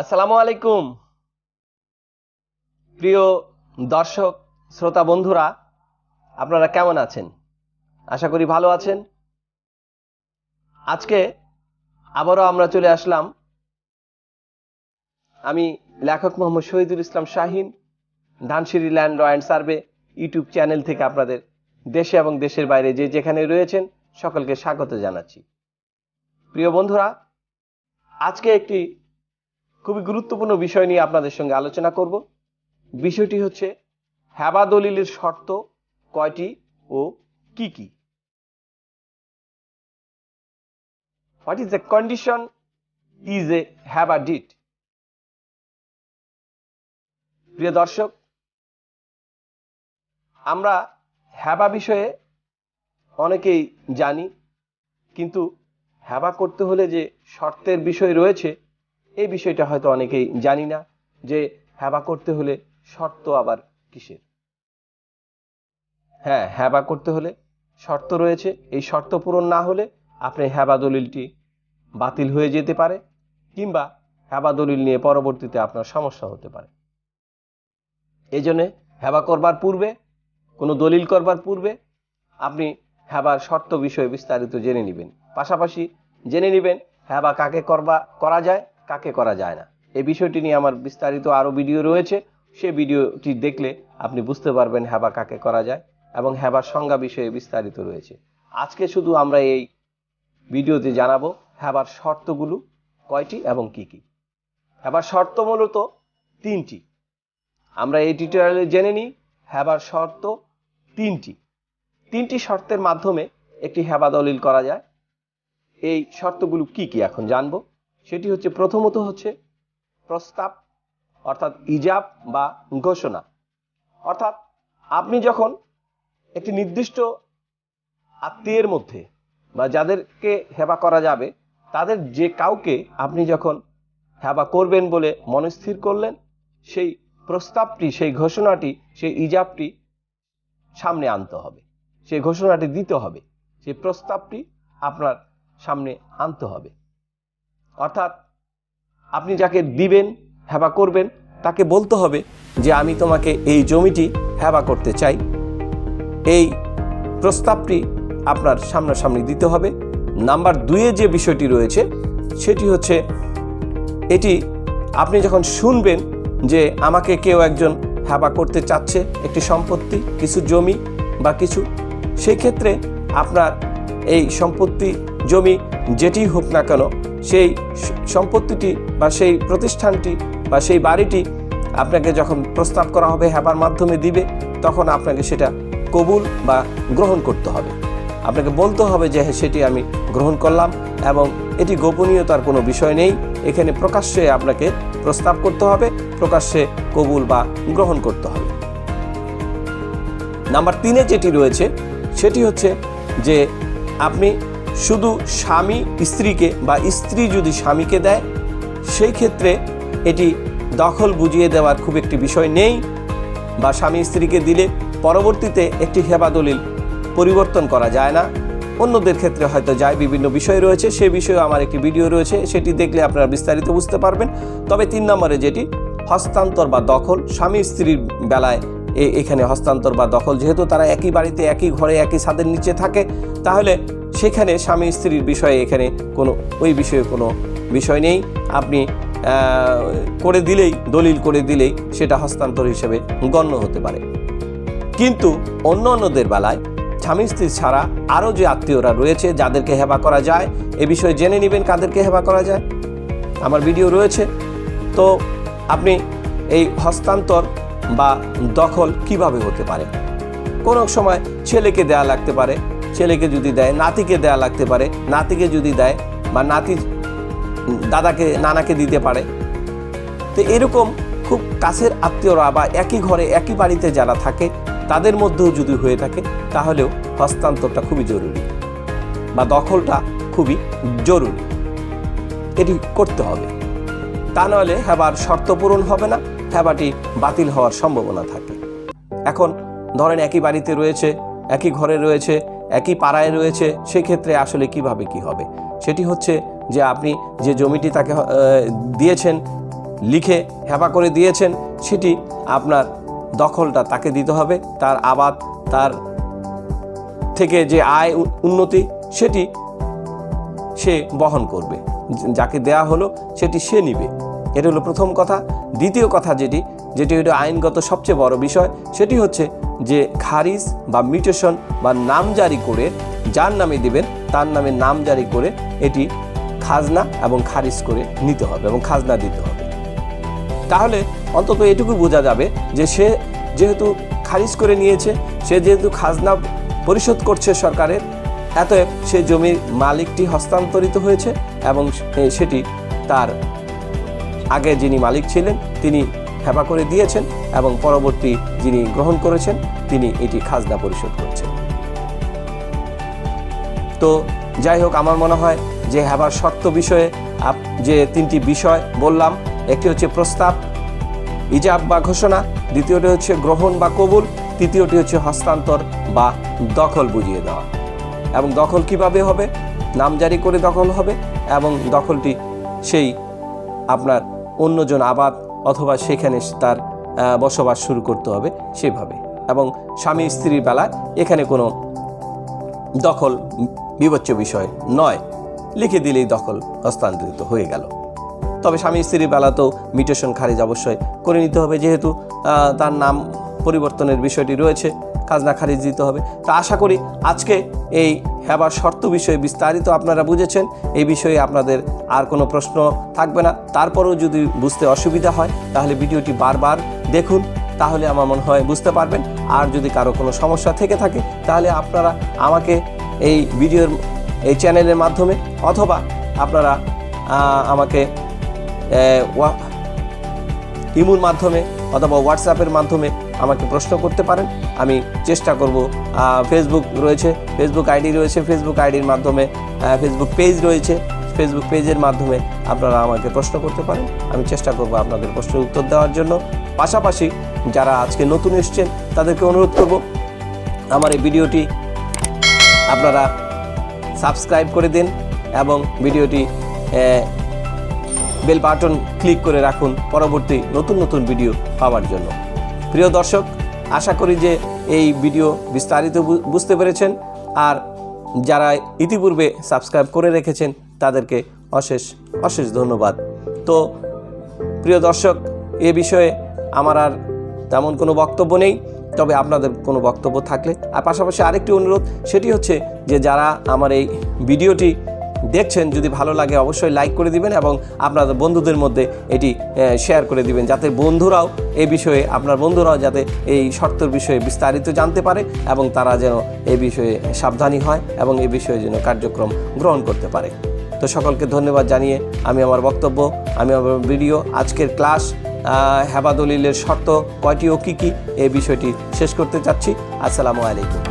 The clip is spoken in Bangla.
আসসালামু আলাইকুম। প্রিয় দর্শক, শ্রোতা, বন্ধুরা, আপনারা কেমন আছেন? আশা করি ভালো আছেন। আজকে আবারও আমরা চলে আসলাম। আমি লেখক Mohammad Shahidul Islam Shahin, Dhansiri land law and survey YouTube channel থেকে আপনাদের দেশে এবং দেশের বাইরে যে যেখানে রয়েছেন, সকলকে স্বাগত জানাচ্ছি। প্রিয় বন্ধুরা, আজকে একটি খুবই গুরুত্বপূর্ণ বিষয় নিয়ে আপনাদের সঙ্গে আলোচনা করব। বিষয়টি হচ্ছে, হ্যাবা দলিলের শর্ত কয়টি ও কি কি? What is the condition is a habit প্রিয় দর্শক, আমরা হ্যাবা বিষয়ে অনেকেই জানি, কিন্তু হ্যাবা করতে হলে যে শর্তের বিষয় রয়েছে এই বিষয়টা হয়তো অনেকেই জানি না যে হ্যাবা করতে হলে শর্ত আবার কিসের? হ্যাঁ হ্যাবা করতে হলে শর্ত রয়েছে। এই শর্ত পূরণ না হলে আপনি হ্যাবা দলিলটি বাতিল হয়ে যেতে পারে কিংবা হ্যাবা দলিল নিয়ে পরবর্তীতে আপনার সমস্যা হতে পারে। এই জন্যে হ্যাবা করবার পূর্বে, কোনো দলিল করবার পূর্বে আপনি হ্যাবার শর্ত বিষয়ে বিস্তারিত জেনে নেবেন। পাশাপাশি জেনে নেবেন হ্যাবা কাকে করবা, করা যায়। কাকে করা যায় না। এই বিষয়টি নিয়ে আমার বিস্তারিত আরও ভিডিও রয়েছে। সে ভিডিওটি দেখলে আপনি বুঝতে পারবেন হ্যাবা কাকে করা যায় এবং হ্যাবার সংজ্ঞা বিষয়ে বিস্তারিত রয়েছে। আজকে শুধু আমরা এই ভিডিওতে জানাব হ্যাবার শর্তগুলো কয়টি এবং কি কি। হ্যাবার শর্ত মূলত তিনটি। আমরা এই টিউটোরিয়ালে জেনে নিই হ্যাবার শর্ত তিনটি। তিনটি শর্তের মাধ্যমে একটি হ্যাবা দলিল করা যায়। এই শর্তগুলো কি কি এখন জানব। সেটি হচ্ছে প্রথমত হচ্ছে প্রস্তাব, অর্থাৎ ইজাব বা ঘোষণা। অর্থাৎ আপনি যখন একটি নির্দিষ্ট আত্মীয়ের মধ্যে বা যাদেরকে হেবা করা যাবে, তাদের যে কাউকে আপনি যখন হেবা করবেন বলে মনস্থির করলেন, সেই প্রস্তাবটি, সেই ঘোষণাটি, সেই ইজাবটি সামনে আনতে হবে। সেই ঘোষণাটি দিতে হবে। সেই প্রস্তাবটি আপনার সামনে আনতে হবে। অর্থাৎ আপনি যাকে দিবেন, হেবা করবেন, তাকে বলতে হবে যে আমি তোমাকে এই জমিটি হেবা করতে চাই। এই প্রস্তাবটি আপনার সামনাসামনি দিতে হবে। নাম্বার দুয়ে যে বিষয়টি রয়েছে, সেটি হচ্ছে এটি আপনি যখন শুনবেন যে আমাকে কেউ একজন হেবা করতে চাচ্ছে, একটি সম্পত্তি, কিছু জমি বা কিছু সেই ক্ষেত্রে আপনার এই সম্পত্তি, জমি যেটি হোক না কেন সেই সম্পত্তিটি বা সেই প্রতিষ্ঠানটি বা সেই বাড়িটি আপনাকে যখন প্রস্তাব করা হবে হ্যাবার মাধ্যমে দিবে, তখন আপনাকে সেটা কবুল বা গ্রহণ করতে হবে। আপনাকে বলতে হবে যে হ্যাঁ সেটি আমি গ্রহণ করলাম এবং এটি গোপনীয়তার কোনো বিষয় নেই। এখানে প্রকাশ্যে আপনাকে প্রস্তাব করতে হবে, প্রকাশ্যে কবুল বা গ্রহণ করতে হবে। নাম্বার তিনে যেটি রয়েছে, সেটি হচ্ছে যে, আপনি শুধু স্বামী স্ত্রীকে বা স্ত্রী যদি স্বামীকে দেয়, সেই ক্ষেত্রে এটি দখল বুঝিয়ে দেওয়ার খুব একটি বিষয় নেই বা স্বামী স্ত্রীকে দিলে পরবর্তীতে একটি হেবা দলিল পরিবর্তন করা যায় না। অন্যদের ক্ষেত্রে হয়তো যায়, বিভিন্ন বিষয় রয়েছে, সে বিষয়ে আমার একটি ভিডিও রয়েছে, সেটি দেখলে আপনারা বিস্তারিত বুঝতে পারবেন। তবে তিন নম্বরে যেটি, হস্তান্তর বা দখল, স্বামী স্ত্রীর বেলায় এখানে হস্তান্তর বা দখল, যেহেতু তারা একই বাড়িতে, একই ঘরে, একই ছাদের নিচে থাকে, তাহলে সেখানে স্বামী স্ত্রীর বিষয়ে এখানে কোনো, ওই বিষয়ে কোনো বিষয় নেই। আপনি করে দিলেই, দলিল করে দিলেই সেটা হস্তান্তর হিসেবে গণ্য হতে পারে। কিন্তু অন্য অন্যদের বেলায় স্বামী স্ত্রী ছাড়া আরও যে আত্মীয়রা রয়েছে, যাদেরকে হেবা করা যায়, এ বিষয়ে জেনে নেবেন কাদেরকে হেবা করা যায়। আমার ভিডিও রয়েছে। তো আপনি এই হস্তান্তর বা দখল কীভাবে হতে পারে? কোনো সময় ছেলেকে দেয়া লাগতে পারে ছেলেকে যদি দেয়, নাতিকে দেয়া লাগতে পারে, নাতিকে যদি দেয় বা নাতি দাদাকে, নানাকে দিতে পারে। তো এরকম খুব কাছের আত্মীয়রা বা একই ঘরে, একই বাড়িতে যারা থাকে, তাদের মধ্যেও যদি হয়ে থাকে, তাহলেও হস্তান্তরটা খুবই জরুরি বা দখলটা খুবই জরুরি। এটি করতে হবে। তা নাহলে হেবার শর্ত পূরণ হবে না হেবাটি বাতিল হওয়ার সম্ভাবনা থাকে। এখন ধরেন একই বাড়িতে রয়েছে, একই ঘরে রয়েছে একই পাড়ায় রয়েছে, সেক্ষেত্রে আসলে কীভাবে কি হবে? সেটি হচ্ছে যে আপনি যে জমিটি তাকে দিয়েছেন, লিখে হেবা করে দিয়েছেন, সেটি আপনার দখলটা তাকে দিতে হবে। তার আবাদ, তার থেকে যে আয় উন্নতি, সেটি সে বহন করবে। যাকে দেয়া হলো, সেটি সে নিবে। এটা হলো প্রথম কথা। দ্বিতীয় কথা যেটি যেটি হলো আইনগত সবচেয়ে বড় বিষয়, সেটি হচ্ছে যে খারিজ বা মিউটেশন বা নাম জারি করে যার নামে দিবেন, তার নামে নাম জারি করে এটি খাজনা এবং খারিজ করে নিতে হবে এবং খাজনা দিতে হবে। তাহলে অন্তত এটুকু বোঝা যাবে যে সে যেহেতু খারিজ করে নিয়েছে, সে যেহেতু খাজনা পরিশোধ করছে সরকারের এতএব সে জমির মালিকটি হস্তান্তরিত হয়েছে এবং সেটি তার আগে যিনি মালিক ছিলেন, তিনি হেপা করে দিয়েছেন এবং পরবর্তী যিনি গ্রহণ করেছেন, তিনি এটি খাজনা পরিশোধ করছেন। তো যাই হোক, আমার মনে হয় যে হেবার শর্ত বিষয়ে যে তিনটি বিষয় বললাম, একটি হচ্ছে প্রস্তাব, ইজাব বা ঘোষণা, দ্বিতীয়টি হচ্ছে গ্রহণ বা কবুল, তৃতীয়টি হচ্ছে হস্তান্তর বা দখল বুঝিয়ে দেওয়া। এবং দখল কীভাবে হবে? নাম জারি করে দখল হবে এবং দখলটি সেই আপনার অন্যজন আবাদ অথবা সেখানে তার বসবাস শুরু করতে হবে সেভাবে। এবং স্বামী স্ত্রীর বেলায় এখানে কোনো দখল, বিবচ্য বিষয় নয়। লিখে দিলেই দখল হস্তান্তরিত হয়ে গেল। তবে স্বামী স্ত্রীর বেলাতেও মিউটেশন খারিজ অবশ্যই করে নিতে হবে, যেহেতু তার নাম পরিবর্তনের বিষয়টি রয়েছে। খাজনা খারিজ দিতে হবে। তা আশা করি আজকে এই হেবার শর্ত বিষয়ে বিস্তারিত আপনারা বুঝেছেন। এই বিষয়ে আপনাদের আর কোনো প্রশ্ন থাকবে না। তারপরেও যদি বুঝতে অসুবিধা হয়, তাহলে ভিডিওটি বারবার দেখুন। তাহলে আমার মনে হয় বুঝতে পারবেন। আর যদি কারও কোনো সমস্যা থেকে থাকে, তাহলে আপনারা আমাকে এই ভিডিওর, এই চ্যানেলের মাধ্যমে অথবা আপনারা আমাকে ইমুর মাধ্যমে অথবা হোয়াটসঅ্যাপের মাধ্যমে আমাকে প্রশ্ন করতে পারেন। আমি চেষ্টা করব ফেসবুক রয়েছে ফেসবুক আইডি রয়েছে ফেসবুক আইডির মাধ্যমে ফেসবুক পেজ রয়েছে ফেসবুক পেজের মাধ্যমে আপনারা আমাকে প্রশ্ন করতে পারেন। আমি চেষ্টা করব আপনাদের প্রশ্নের উত্তর দেওয়ার জন্য। পাশাপাশি যারা আজকে নতুন এসছেন, তাদেরকে অনুরোধ করব, আমার এই ভিডিওটি আপনারা সাবস্ক্রাইব করে দিন এবং ভিডিওটি বেল বাটন ক্লিক করে রাখুন। পরবর্তী নতুন নতুন ভিডিও পাওয়ার জন্য। প্রিয় দর্শক, আশা করি যে এই ভিডিও বিস্তারিত বুঝতে পেরেছেন। আর যারা ইতিপূর্বে সাবস্ক্রাইব করে রেখেছেন, তাদেরকে অশেষ অশেষ ধন্যবাদ। তো, প্রিয় দর্শক, এ বিষয়ে আমার আর তেমন কোনো বক্তব্য নেই, তবে আপনাদের কোনো বক্তব্য থাকলে। আর পাশাপাশি আরেকটি অনুরোধ, সেটি হচ্ছে যে যারা আমার এই ভিডিওটি দেখছেন, যদি ভালো লাগে অবশ্যই লাইক করে দিবেন এবং আপনাদের বন্ধুদের মধ্যে এটি শেয়ার করে দিবেন, যাতে বন্ধুরাও এই বিষয়ে, আপনার বন্ধুরাও যাতে এই শর্তের বিষয়ে বিস্তারিত জানতে পারে এবং তারা যেন এ বিষয়ে সাবধানী হয় এবং এ বিষয়ে যেন কার্যক্রম গ্রহণ করতে পারে। তো সকলকে ধন্যবাদ জানিয়ে আমি আমার বক্তব্য, আমি আমার ভিডিও আজকের ক্লাস হেবা দলিলের শর্ত কয়টি ও কী কী এই বিষয়টি শেষ করতে চাচ্ছি। আসসালামু আলাইকুম।